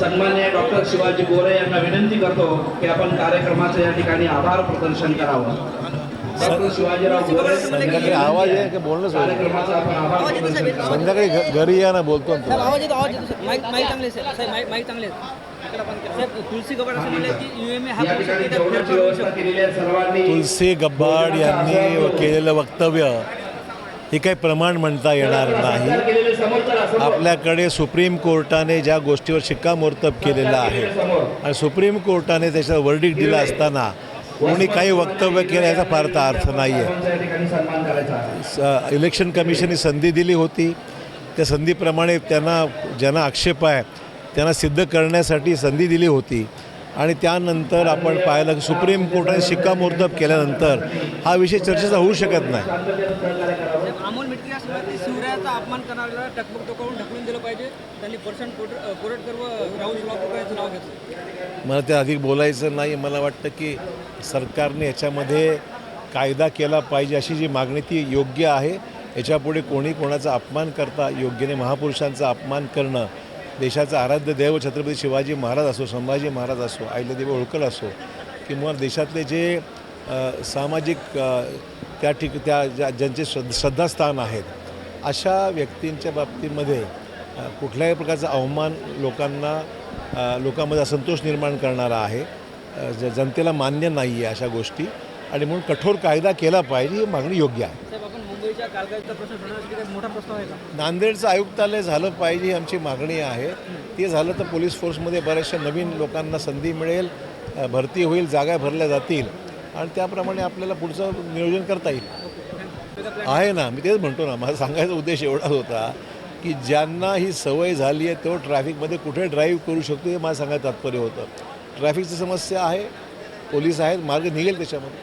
सन्मान्य डॉक्टर शिवाजी गोरे यांना विनंती करतो की आपण कार्यक्रमाचं या ठिकाणी आभार प्रदर्शन करावं डॉक्टर शिवाजीराव गोरे संध्याकाळी आवाज आहे की बोलणं सोडलं कार्यक्रमाचं आपण आभार प्रदर्शन करावं संध्याकाळी घ- घरी या ना बोलतो ना साहेब तो. आवाज येतो आवाज येतो साहेब माईक माईक चांगले आहे, साहेब साहेब माईक माईक चांगले आहेत. साहेब तुलसी गबाड असं म्हणले की युएमए हा या करू ठिकाणी शकते, त्यात जेवणाची फेरफार होऊ व्यवस्था शकते. केलेली आहे सर्वांनी तुलसी गब्बाड यांनी केलेलं वक्तव्य हे काही प्रमाण म्हणता येणार नाही. आपल्याकडे सुप्रीम कोर्टाने ज्या गोष्टीवर शिक्कामोर्तब केलेलं आहे आणि सुप्रीम कोर्टाने त्याच्यावर वर्डिक दिला असताना कोणी काही वक्तव्य केलं याचा फारसा अर्थ नाही आहे स- इलेक्शन कमिशनने संधी दिली होती. त्या संधीप्रमाणे त्यांना ज्यांना आक्षेप आहे त्यांना सिद्ध करण्यासाठी संधी दिली होती. आणि त्यानंतर आपण पाहिलं की सुप्रीम कोर्टाने शिक्कामोर्तब केल्यानंतर हा विषय चर्चेचा होऊ शकत नाही साहेब अमोल मिटके असं म्हणतात की शिवरायाचा अपमान करणाऱ्याला टकमक टोकावून ढकलून दिलं पाहिजे. त्यांनी पर्सन कोरटकर व राहुल शिवापूरकर नाव घेतलं. मला ते अधिक बोलायचं नाही. मला वाटतं की सरकारने याच्यामध्ये कायदा केला पाहिजे अशी जी मागणी ती योग्य आहे. याच्यापुढे कोणी कोणाचा अपमान करता योग्यने महापुरुषांचा अपमान करणं देशाचं आराध्य देव छत्रपती शिवाजी महाराज असो संभाजी महाराज असो आईलदेवी होळकर असो किंवा देशातले जे सामाजिक त्या ठिक त्या ज्या ज्यांचे श्रद्ध श्रद्धास्थान आहेत अशा व्यक्तींच्या बाबतीमध्ये कुठल्याही प्रकारचा अवमान लोकांना लोकांमध्ये असंतोष निर्माण करणारा आहे. ज जनतेला मान्य नाही आहे अशा गोष्टी आणि म्हणून कठोर कायदा केला पाहिजे ही मागणी योग्य आहे. नांदेडचं आयुक्तालय झालं पाहिजे ही आमची मागणी आहे. ते झालं तर पोलीस फोर्समध्ये बऱ्याचशा नवीन लोकांना संधी मिळेल भरती होईल जागा भरल्या जातील आणि त्याप्रमाणे आपल्याला पुढचं नियोजन करता येईल. आहे ना मी तेच म्हणतो ना माझा सांगायचा उद्देश एवढाच होता की ज्यांना ही सवय झाली आहे तो ट्रॅफिकमध्ये कुठे ड्राईव्ह करू शकतो हे माझं सांगायचं तात्पर्य होतं. ट्रॅफिकची समस्या आहे पोलीस आहेत मार्ग निघेल त्याच्यामध्ये.